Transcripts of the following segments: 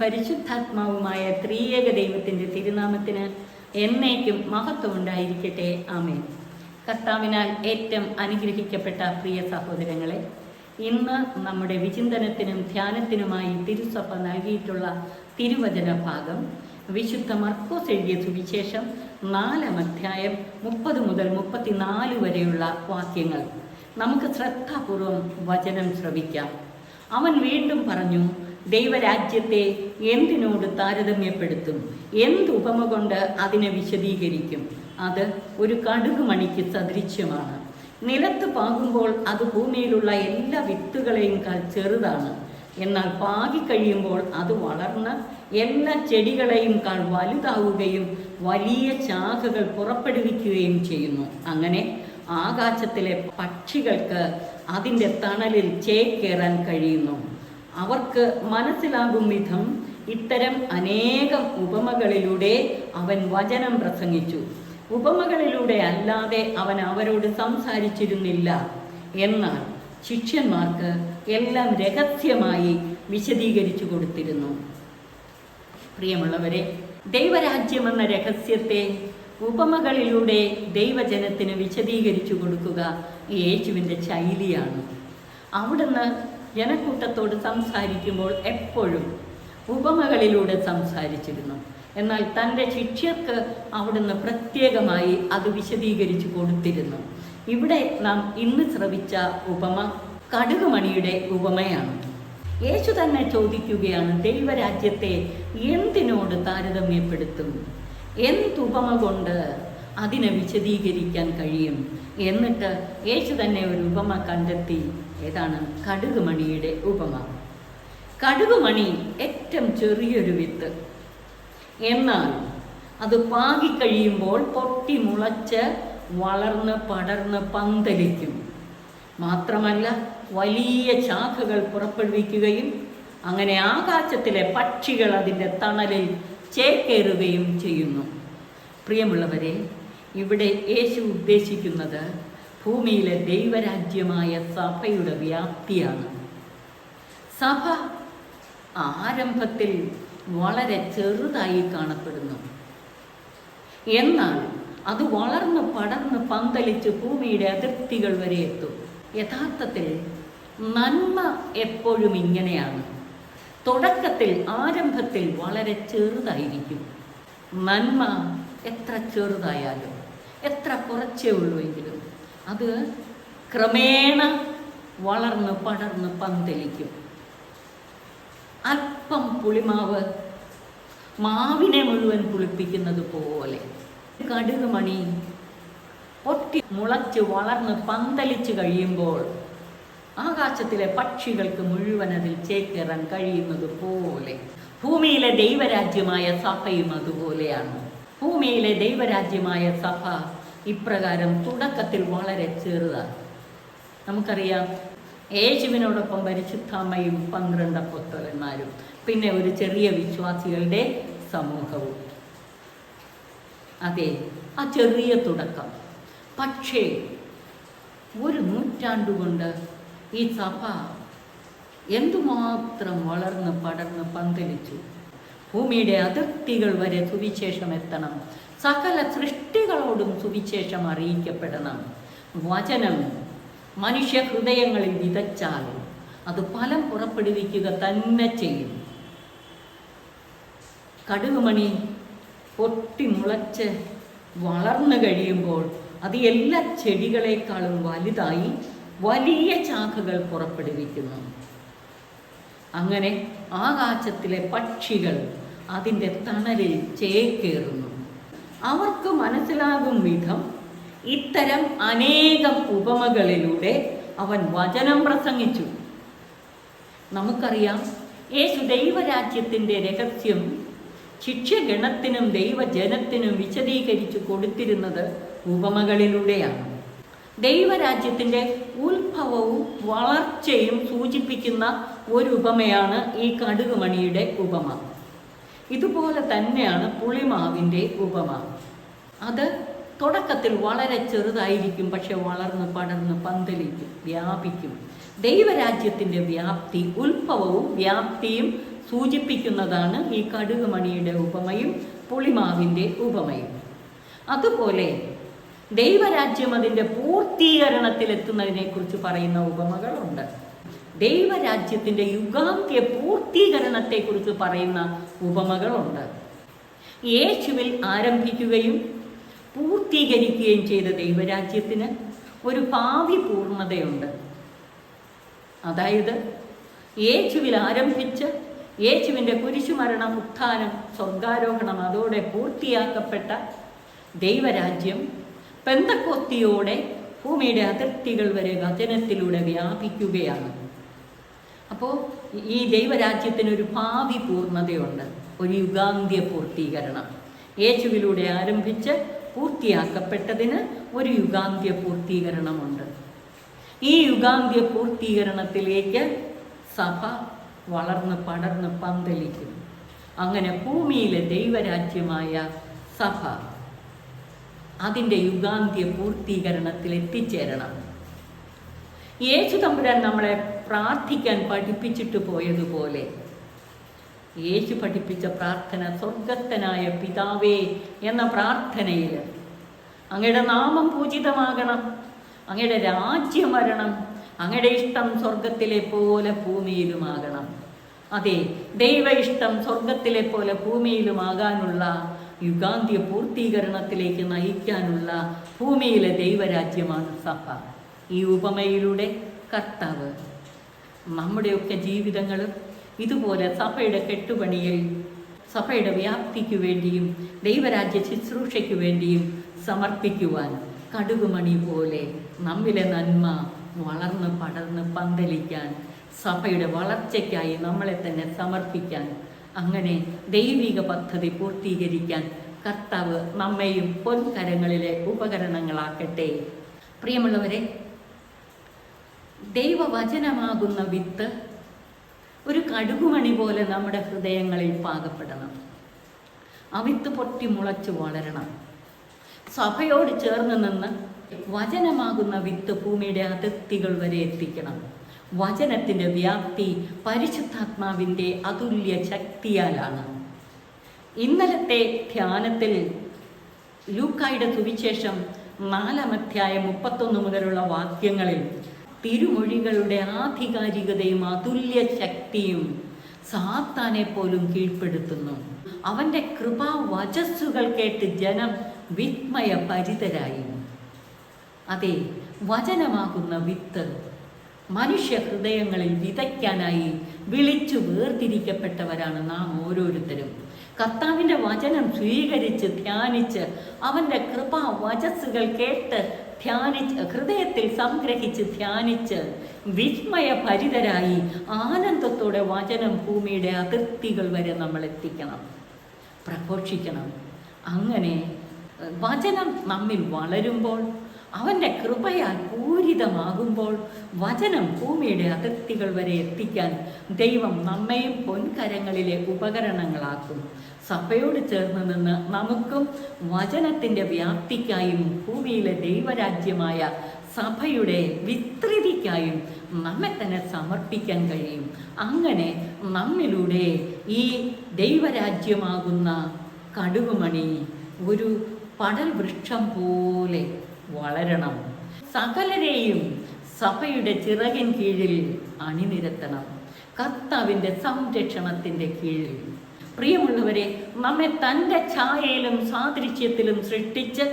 പരിശുദ്ധാത്മാവുമായ ത്രിയേക ദൈവത്തിന്റെ തിരുനാമത്തിന് എന്നേക്കും മഹത്വം ഉണ്ടായിരിക്കട്ടെ ആമേൻ. കർത്താവിനാൽ ഏറ്റവും അനുഗ്രഹിക്കപ്പെട്ട പ്രിയ സഹോദരങ്ങളെ ഇന്ന് നമ്മുടെ വിചിന്തനത്തിനും ധ്യാനത്തിനുമായി തിരുസഭ നൽകിയിട്ടുള്ള തിരുവചന ഭാഗം വിശുദ്ധ മർക്കോസ് എഴുതിയ സുവിശേഷം നാലാം അധ്യായം മുപ്പത് മുതൽ മുപ്പത്തിനാല് വരെയുള്ള വാക്യങ്ങൾ. നമുക്ക് ശ്രദ്ധാപൂർവം വചനം ശ്രവിക്കാം. അവൻ വീണ്ടും പറഞ്ഞു ദൈവരാജ്യത്തെ എന്തിനോട് താരതമ്യപ്പെടുത്തും? എന്ത് ഉപമ കൊണ്ട് അതിനെ വിശദീകരിക്കും? അത് ഒരു കടുക് മണിക്ക് സദൃശ്യമാണ്. നിലത്ത് പാകുമ്പോൾ അത് ഭൂമിയിലുള്ള എല്ലാ വിത്തുകളെയും ചെറുതാണ്. എന്നാൽ പാകി കഴിയുമ്പോൾ അത് വളർന്ന് എല്ലാ ചെടികളെയും കാൾ വലുതാവുകയും വലിയ ശാഖകൾ പുറപ്പെടുവിക്കുകയും ചെയ്യുന്നു. അങ്ങനെ ആകാശത്തിലെ പക്ഷികൾക്ക് അതിന്റെ തണലിൽ ചേക്കേറാൻ കഴിയുന്നു. അവർക്ക് മനസ്സിലാകും വിധം ഇത്തരം അനേകം ഉപമകളിലൂടെ അവൻ വചനം പ്രസംഗിച്ചു. ഉപമകളിലൂടെ അല്ലാതെ അവൻ അവരോട് സംസാരിച്ചിരുന്നില്ല. എന്നാൽ ശിഷ്യന്മാർക്ക് എല്ലാം രഹസ്യമായി വിശദീകരിച്ചു കൊടുത്തിരുന്നു. പ്രിയമുള്ളവരെ ദൈവരാജ്യം എന്ന രഹസ്യത്തെ ഉപമകളിലൂടെ ദൈവജനത്തിന് വിശദീകരിച്ചു കൊടുക്കുക യേശുവിന്റെ ശൈലിയാണ്. അവിടുന്ന് ജനക്കൂട്ടത്തോട് സംസാരിക്കുമ്പോൾ എപ്പോഴും ഉപമകളിലൂടെ സംസാരിച്ചിരുന്നു. എന്നാൽ തന്റെ ശിഷ്യർക്ക് അവിടുന്ന് പ്രത്യേകമായി അത് വിശദീകരിച്ചു കൊടുത്തിരുന്നു. ഇവിടെ നാം ഇന്ന് ശ്രവിച്ച ഉപമ കടുകുമണിയുടെ ഉപമയാണ്. യേശു തന്നെ ചോദിക്കുകയാണ് ദൈവരാജ്യത്തെ എന്തിനോട് താരതമ്യപ്പെടുത്തും എന്തുപമ കൊണ്ട് അതിനെ വിശദീകരിക്കാൻ കഴിയും. എന്നിട്ട് യേശു തന്നെ ഒരു ഉപമ കണ്ടെത്തി. ഏതാണ്? കടുകുമണിയുടെ ഉപമ. കടുകുമണി ഏറ്റവും ചെറിയൊരു വിത്ത്. എന്നാൽ അത് പാകിക്കഴിയുമ്പോൾ പൊട്ടി മുളച്ച് വളർന്ന് പടർന്ന് പന്തലിക്കും. മാത്രമല്ല വലിയ ശാഖകൾ പുറപ്പെടുവിക്കുകയും അങ്ങനെ ആകാശത്തിലെ പക്ഷികൾ അതിന്റെ തണലിൽ ചേക്കേറുകയും ചെയ്യുന്നു. പ്രിയമുള്ളവരെ ഇവിടെ യേശു ഉദ്ദേശിക്കുന്നത് ഭൂമിയിലെ ദൈവരാജ്യമായ സഭയുടെ വ്യാപ്തിയാണ്. സഭ ആരംഭത്തിൽ വളരെ ചെറുതായി കാണപ്പെടുന്നു. എന്നാൽ അത് വളർന്ന് പടർന്ന് പന്തലിച്ച് ഭൂമിയുടെ അതിർത്തികൾ വരെ എത്തും. യഥാർത്ഥത്തിൽ നന്മ എപ്പോഴും ഇങ്ങനെയാണ്. തുടക്കത്തിൽ ആരംഭത്തിൽ വളരെ ചെറുതായിരിക്കും. നന്മ എത്ര ചെറുതായാലും. എത്ര കുറച്ചേ ഉള്ളൂ എങ്കിലും അത് ക്രമേണ വളർന്ന് പടർന്ന് പന്തലിക്കും. അല്പം പുളിമാവ് മാവിനെ മുഴുവൻ പുളിപ്പിക്കുന്നത് പോലെ. കടുക് മണി പൊട്ടി മുളച്ച് വളർന്ന് പന്തലിച്ച് കഴിയുമ്പോൾ ആകാശത്തിലെ പക്ഷികൾക്ക് മുഴുവൻ അതിൽ ചേക്കേറാൻ കഴിയുന്നത് പോലെ. ഭൂമിയിലെ ദൈവരാജ്യമായ സഭയും അതുപോലെയാണ്. ഭൂമിയിലെ ദൈവരാജ്യമായ സഭ ഇപ്രകാരം തുടക്കത്തിൽ വളരെ ചെറുതാണ്. നമുക്കറിയാം യേശുവിനോടൊപ്പം പരിശുദ്ധാമ്മയും പന്ത്രണ്ട് അപ്പൊസ്തലന്മാരും പിന്നെ ഒരു ചെറിയ വിശ്വാസികളുടെ സമൂഹവും. അതെ ആ ചെറിയ തുടക്കം. പക്ഷേ ഒരു നൂറ്റാണ്ടുകൊണ്ട് ഈ സഭ എന്തുമാത്രം വളർന്ന് പടർന്ന് പന്തലിച്ചു. ഭൂമിയുടെ അതിർത്തികൾ വരെ സുവിശേഷം എത്തണം. സകല സൃഷ്ടികളോടും സുവിശേഷം അറിയിക്കപ്പെടണം. വചനം മനുഷ്യ ഹൃദയങ്ങളിൽ വിതച്ചാൽ അത് ഫലം പുറപ്പെടുവിക്കുക തന്നെ ചെയ്യും. കടുകുമണി പൊട്ടി മുളച്ച് വളർന്നു കഴിയുമ്പോൾ അത് എല്ലാ ചെടികളെക്കാളും വലുതായി വലിയ ചാക്കുകൾ പുറപ്പെടുവിക്കുന്നു. അങ്ങനെ ആകാശത്തിലെ പക്ഷികൾ അതിന്റെ തണലിൽ ചേക്കേറുന്നു. അവർക്ക് മനസ്സിലാകും വിധം ഇത്തരം അനേകം ഉപമകളിലൂടെ അവൻ വചനം പ്രസംഗിച്ചു. നമുക്കറിയാം യേശു ദൈവരാജ്യത്തിന്റെ രഹസ്യം ശിക്ഷഗണത്തിനും ദൈവജനത്തിനും വിശദീകരിച്ചു കൊടുത്തിരുന്നത് ഉപമകളിലൂടെയാണ്. ദൈവരാജ്യത്തിന്റെ ഉത്ഭവവും വളർച്ചയും സൂചിപ്പിക്കുന്ന ഒരു ഉപമയാണ് ഈ കടുകുമണിയുടെ ഉപമ. ഇതുപോലെ തന്നെയാണ് പുളിമാവിന്റെ ഉപമ. അത് തുടക്കത്തിൽ വളരെ ചെറുതായിരിക്കും പക്ഷെ വളർന്ന് പടർന്ന് പന്തലിക്കും വ്യാപിക്കും. ദൈവരാജ്യത്തിന്റെ വ്യാപ്തി ഉത്ഭവവും വ്യാപ്തിയും സൂചിപ്പിക്കുന്നതാണ് ഈ കടുക് മണിയുടെ ഉപമയും പുളിമാവിന്റെ ഉപമയും. അതുപോലെ ദൈവരാജ്യം അതിന്റെ പൂർത്തീകരണത്തിലെത്തുന്നതിനെക്കുറിച്ച് പറയുന്ന ഉപമകളുണ്ട്. ദൈവരാജ്യത്തിന്റെ യുഗാന്ത്യ പൂർത്തീകരണത്തെക്കുറിച്ച് പറയുന്ന ഉപമകളുണ്ട്. യേശുവിൽ ആരംഭിക്കുകയും പൂർത്തീകരിക്കുകയും ചെയ്ത ദൈവരാജ്യത്തിന് ഒരു ഭാവി പൂർണതയുണ്ട്. അതായത് യേശുവിൽ ആരംഭിച്ച് യേശുവിന്റെ കുരിശുമരണം ഉത്ഥാനം സ്വർഗാരോഹണം അതോടെ പൂർത്തിയാക്കപ്പെട്ട ദൈവരാജ്യം പെന്തക്കൊത്തിയോടെ ഭൂമിയുടെ അതിർത്തികൾ വരെ വചനത്തിലൂടെ വ്യാപിക്കുകയാണ്. അപ്പോൾ ഈ ദൈവരാജ്യത്തിന് ഒരു ഭാവി പൂർണതയുണ്ട്. ഒരു യുഗാന്ത്യ പൂർത്തീകരണം. യേശുവിലൂടെ ആരംഭിച്ച് പൂർത്തിയാക്കപ്പെട്ടതിന് ഒരു യുഗാന്ത്യ പൂർത്തീകരണമുണ്ട്. ഈ യുഗാന്ത്യ പൂർത്തീകരണത്തിലേക്ക് സഭ വളർന്ന് പടർന്ന് പന്തലിക്കും. അങ്ങനെ ഭൂമിയിലെ ദൈവരാജ്യമായ സഭ അതിന്റെ യുഗാന്ത്യ പൂർത്തീകരണത്തിൽ എത്തിച്ചേരണം യേശു തമ്പുരാൻ നമ്മളെ പ്രാർത്ഥിക്കാൻ പഠിപ്പിച്ചിട്ട് പോയതുപോലെ. യേശു പഠിപ്പിച്ച പ്രാർത്ഥന സ്വർഗസ്ഥനായ പിതാവേ എന്ന പ്രാർത്ഥനയിൽ അങ്ങയുടെ നാമം പൂജിതമാകണം അങ്ങയുടെ രാജ്യം വരണം അങ്ങയുടെ ഇഷ്ടം സ്വർഗത്തിലെ പോലെ ഭൂമിയിലുമാകണം. അതെ ദൈവ ഇഷ്ടം സ്വർഗത്തിലെ പോലെ ഭൂമിയിലുമാകാനുള്ള യുഗാന്ത്യ പൂർത്തീകരണത്തിലേക്ക് നയിക്കാനുള്ള ഭൂമിയിലെ ദൈവരാജ്യമാണ് സഭ. ഈ ഉപമയിലൂടെ കർത്താവ് നമ്മുടെയൊക്കെ ജീവിതങ്ങളും ഇതുപോലെ സഭയുടെ കെട്ടുപണിയിൽ സഭയുടെ വ്യാപ്തിക്കു വേണ്ടിയും ദൈവരാജ്യ ശുശ്രൂഷയ്ക്കു വേണ്ടിയും സമർപ്പിക്കുവാൻ കടുകുമണി പോലെ നമ്മിലെ നന്മ വളർന്ന് പടർന്ന് പന്തലിക്കാൻ സഭയുടെ വളർച്ചയ്ക്കായി നമ്മളെ തന്നെ സമർപ്പിക്കാൻ അങ്ങനെ ദൈവിക പദ്ധതി പൂർത്തീകരിക്കാൻ കർത്താവ് നമ്മയും പൊൻകരങ്ങളിലെ ഉപകരണങ്ങളാക്കട്ടെ. പ്രിയമുള്ളവരെ ദൈവവചനമാകുന്ന വിത്ത് ഒരു കടുകുമണി പോലെ നമ്മുടെ ഹൃദയങ്ങളിൽ പാകപ്പെടണം. ആ വിത്ത് പൊട്ടി മുളച്ച് വളരണം. സഭയോട് ചേർന്ന് നിന്ന് വചനമാകുന്ന വിത്ത് ഭൂമിയുടെ അതിർത്തികൾ വരെ എത്തിക്കണം. വചനത്തിന്റെ വ്യാപ്തി പരിശുദ്ധാത്മാവിന്റെ അതുല്യ ശക്തിയാലാണ്. ഇന്നലത്തെ ധ്യാനത്തിൽ ലൂക്കായുടെ സുവിശേഷം നാലാം അധ്യായം മുപ്പത്തൊന്ന് മുതലുള്ള വാക്യങ്ങളിൽ തിരുമൊഴികളുടെ ആധികാരികതയും അതുല്യ ശക്തിയും സാത്താനെ പോലും കീഴ്പ്പെടുത്തുന്നു. അവന്റെ കൃപാ വചസ്സുകൾ കേട്ട് ജനം വിസ്മയ പരിതരായി അതെ വചനമാകുന്ന വിത്ത് മനുഷ്യ ഹൃദയങ്ങളിൽ വിതയ്ക്കാനായി വിളിച്ചു വേർതിരിക്കപ്പെട്ടവരാണ് നാം ഓരോരുത്തരും. കർത്താവിന്റെ വചനം സ്വീകരിച്ച് ധ്യാനിച്ച് അവന്റെ കൃപാ വചസ്സുകൾ കേട്ട് ധ്യാനിച്ച് ഹൃദയത്തിൽ സംഗ്രഹിച്ച് ധ്യാനിച്ച് വിസ്മയഭരിതരായി ആനന്ദത്തോടെ വചനം ഭൂമിയുടെ അതിർത്തികൾ വരെ നമ്മൾ എത്തിക്കണം പ്രഘോഷിക്കണം. അങ്ങനെ വചനം നമ്മിൽ വളരുമ്പോൾ അവന്റെ കൃപയാൽ പൂരിതമാകുമ്പോൾ വചനം ഭൂമിയുടെ അതിർത്തികൾ വരെ എത്തിക്കാൻ ദൈവം നമ്മയും പൊൻകരങ്ങളിലെ ഉപകരണങ്ങളാക്കും. സഭയോട് ചേർന്ന് നിന്ന് നമുക്കും വചനത്തിന്റെ വ്യാപ്തിക്കായും ഭൂമിയിലെ ദൈവരാജ്യമായ സഭയുടെ വിസ്തൃതിക്കായും നമ്മെ തന്നെ സമർപ്പിക്കാൻ കഴിയും. അങ്ങനെ നമ്മിലൂടെ ഈ ദൈവരാജ്യമാകുന്ന കടുകുമണി ഒരു പടൽ വൃക്ഷം പോലെ വളരണം. സകലരെയും സഭയുടെ ചിറകിൻ കീഴിൽ അണിനിരത്തണം. കർത്താവിന്റെ സംരക്ഷണത്തിന്റെ കീഴിൽ. പ്രിയമുള്ളവരെ നമ്മെ തന്റെ ഛായയിലും സാദൃശ്യത്തിലും സൃഷ്ടിച്ച്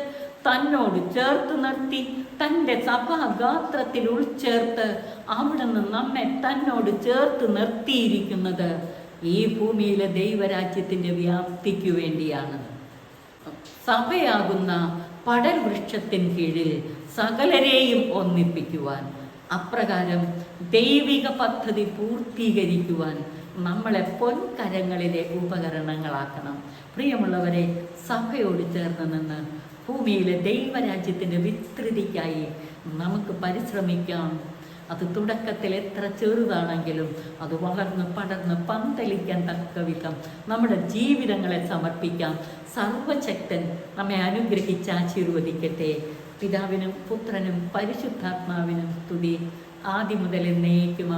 തന്നോട് ചേർത്ത് നിർത്തി തന്റെ സഭാഗാത്രത്തിൽ ഉൾച്ചേർത്ത് അവിടുന്ന് നമ്മെ തന്നോട് ചേർത്ത് നിർത്തിയിരിക്കുന്നത് ഈ ഭൂമിയിലെ ദൈവരാജ്യത്തിന്റെ വ്യാപ്തിക്കു വേണ്ടിയാണ്. സഭയാകുന്ന പടൽ വൃക്ഷത്തിൻ കീഴിൽ സകലരെയും ഒന്നിപ്പിക്കുവാൻ. അപ്രകാരം ദൈവിക പദ്ധതി പൂർത്തീകരിക്കുവാൻ നമ്മളെ പൊൻകരങ്ങളിലെ ഉപകരണങ്ങളാക്കണം. പ്രിയമുള്ളവരെ സഭയോട് ചേർന്ന് നിന്ന് ഭൂമിയിലെ ദൈവരാജ്യത്തിന്റെ വിസ്തൃതിക്കായി നമുക്ക് പരിശ്രമിക്കാം. അത് തുടക്കത്തിൽ എത്ര ചെറുതാണെങ്കിലും അത് വളർന്ന് പടർന്ന് പന്തലിക്കാൻ തക്ക വിധം നമ്മുടെ ജീവിതങ്ങളെ സമർപ്പിക്കാം. സർവശക്തൻ നമ്മെ അനുഗ്രഹിച്ച് ആശീർവദിക്കട്ടെ. പിതാവിനും പുത്രനും പരിശുദ്ധാത്മാവിനും സ്തുതി. ആദ്യം മുതൽ എന്നേക്കും